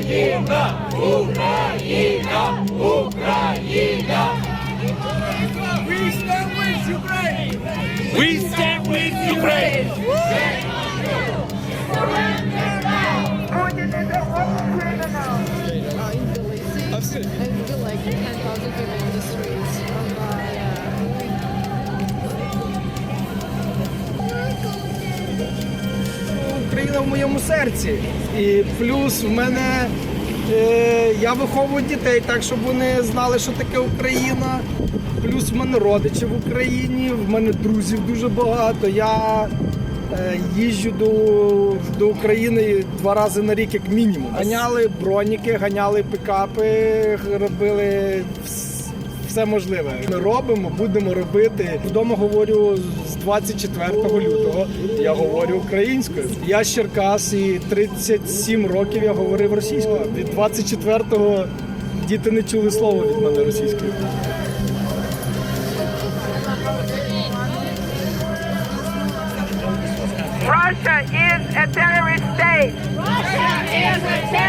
Україна! Україна! We stand with Ukraine! We stand with Ukraine! uh, in Tbilisi. I feel like 10,000 people Україна в моєму серці. І плюс в мене е, я виховую дітей так, щоб вони знали, що таке Україна. Плюс в мене родичі в Україні, в мене друзів дуже багато. Я е, їжджу до, до України два рази на рік, як мінімум. Ганяли броніки, ганяли пікапи, робили вс- все можливе. Ми робимо, будемо робити. Вдома говорю з 24 лютого. Я говорю українською. Я з Черкас і 37 років я говорив російською. Від 24-го діти не чули слова від мене російською. Russia is a terrorist state. Russia is a terrorist state.